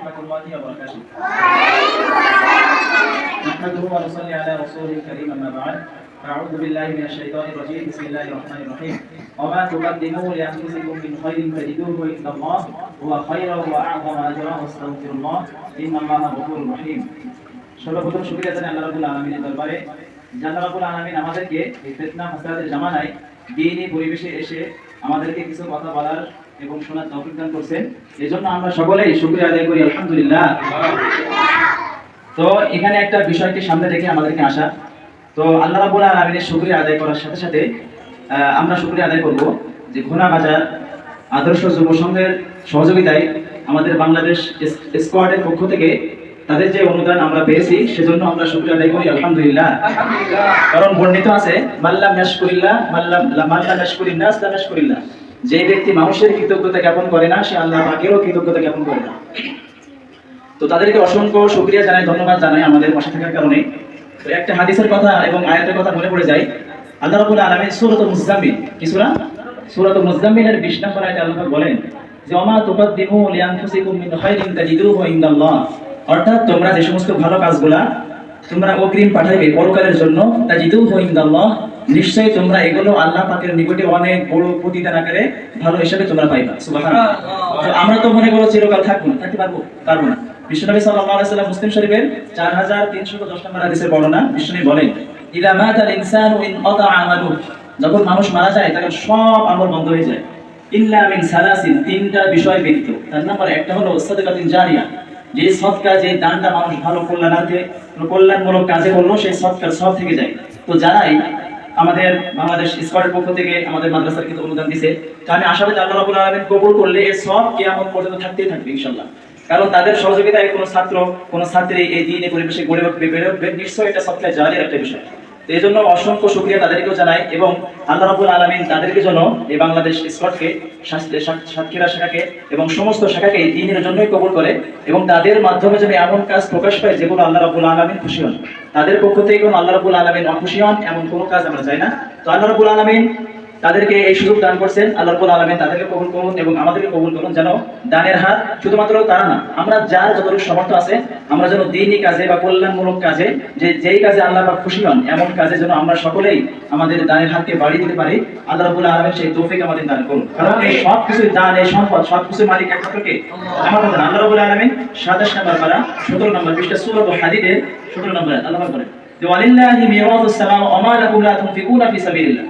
ورحمة الله وبركاته نحمده ونصلي على رسوله الكريم أما بعد أعوذ بالله من الشيطان الرجيم بسم الله الرحمن الرحيم وما تقدموا لأنفسكم من خير تجدوه عند الله هو خيرا وأعظم أجرا واستغفر الله إن الله غفور رحيم সর্বপ্রথম শুকরিয়া জানাই আল্লাহ রাব্বুল আলামিনের দরবারে যে আল্লাহ রাব্বুল আলামিন আমাদেরকে এই ফিতনা ফাসাদের জামানায় দ্বীনি পরিবেশে এসে আমাদেরকে কিছু কথা বলার এবং শোনার তৌফিক দান করছেন। এজন্য আমরা সকলেই শুকরিয়া আদায় করি, আলহামদুলিল্লাহ। তো এখানে একটা বিষয়কে সামনে রেখে আমাদেরকে আসা। তো আল্লাহ রাব্বুল আলামিনের শুকরিয়া আদায় করার সাথে সাথে আমরা শুকরিয়া আদায় করব যে ঘোনা বাজার আদর্শ যুব সংঘের সহযোগিতায় আমাদের বাংলাদেশ স্কোয়াডের পক্ষ থেকে তাদের যে অনুদান আমরা পেয়েছি, সেজন্য আমরা শুকরিয়া আদায় করি, আলহামদুলিল্লাহ। কারণ বর্ণিত আছে, মাল্লাম ইয়াশকুরিল্লাহ, মাল্লাম মাল্লাম ইয়াশকুরিন নাস লাম ইয়াশকুরিল্লাহ। যে ব্যক্তি মানুষের কৃতজ্ঞতা জ্ঞাপন করে না, সে আল্লাহ পাকেরও কৃতজ্ঞতা জ্ঞাপন করে না। তো তাদেরকে অসংখ্য শুকরিয়া জানাই, ধন্যবাদ জানাই আমাদের পাশে থাকার কারণে। একটা হাদিসের কথা এবং আয়াতের কথা মনে পড়ে যায়। আল্লাহ রাব্বুল আলামিন সূরাতুল মুজাম্মিল, কি সূরা? সূরাতুল মুজাম্মিলের 20 নম্বর আয়াতে আল্লাহ বলেন, যে ওমা তুকাদ্দিমু লিআনফুসিকুম মিন খাইরিন তাজিদুহু ইনদাল্লাহ। অর্থাৎ তোমরা যে সমস্ত ভালো কাজগুলা তোমরা অগ্রিম পাঠাইবে পরকালের জন্য, তাজিদুহু ইনদাল্লাহ। নিশ্চয়ই তোমরা এগুলো আল্লাহ পাকের নিকটে অনেক বড় প্রতিদান আকারে ভালো হিসাবে তোমরা পাইবা সুবহানাল্লাহ। আমরা তো মনে করো চিরকাল থাকব না থাকতে পারব পারব না। বিশ্বনবী সাল্লাল্লাহু আলাইহি সাল্লাম মুসলিম শরীফের 4310 নম্বর বর্ণনা বিশ্বনবী বলেন ইদা মাতাল ইনসানু ইন আমালু। যখন মানুষ মারা যায় তখন সব আমল বন্ধ হয়ে যায়। ইল্লা মিন সালাসিন তিনটা বিষয় ব্যতীত। তার নাম্বার একটা হলো সাদাকাতিন জারিয়া। যে সৎকার যে দানটা মানুষ ভালো কল্যাণার্থে কল্যাণমূলক কাজে করল সেই সৎকার সব থেকে যায়। তো যারাই আমাদের বাংলাদেশ স্কোয়াডের পক্ষ থেকে আমাদের মাদ্রাসার কিন্তু অনুদান দিছে। তা আমি আশাবাদী আল্লাহ রাব্বুল আলামিন কবুল করলে এই সব কিয়ামত পর্যন্ত থাকতেই থাকবে ইনশাআল্লাহ। কারণ তাদের সহযোগিতায় কোনো ছাত্র, কোনো ছাত্রী এই দিনে পরিবেশে গড়ে উঠবে, বেড়ে উঠবে, নিশ্চয়ই এটা সবচেয়ে জালির একটা বিষয়। এই জন্য অসংখ্য শুক্রিয়া তাদেরকেও জানাই এবং আল্লাহ রাবুল আলমিন তাদেরকে জন্য এই বাংলাদেশ স্কটকে সাতক্ষীরা শাখাকে এবং সমস্ত শাখাকে এই দিনের জন্যই কবুল করে এবং তাদের মাধ্যমে যেন এমন কাজ প্রকাশ পায় যেগুলো আল্লাহ রাবুল আলমিন খুশি হন। তাদের পক্ষ থেকে কোনো আল্লাহ রাবুল আলমিন অখুশি হন এমন কোনো কাজ আমরা চাই না। তো আল্লাহ রাবুল আলমিন তাদেরকে এই সুযোগ দান করছেন, আল্লাহ রাব্বুল আলামিন তাদেরকে কবুল করুন এবং আমাদেরকে কবুল করুন। যেন দানের হাত শুধুমাত্র তারা না, আমরা যার যতটুকু সামর্থ্য আছে, আমরা যেন দিনই কাজে বা কল্যাণমূলক কাজে, যে যেই কাজে আল্লাহ পাক খুশি হন, এমন কাজে যেন আমরা সকলেই আমাদের দানের হাতকে বাড়িয়ে দিতে পারি। আল্লাহ রাব্বুল আলামিন সেই তৌফিক আমাদের দান করুন। কারণ এই সব কিছু দান, এই সম্পদ সব কিছু মালিক একমাত্র কে? আমার কথা আল্লাহ রাব্বুল আলামিন 27 নম্বর পারা 17 নম্বর পৃষ্ঠা সূরা হাদিদের 17 নম্বর আল্লাহ বলেন যে ওয়ালিল্লাহি সামাওয়াতি ওয়া লা তুনফিকুনা ফি সাবিলিল্লাহ।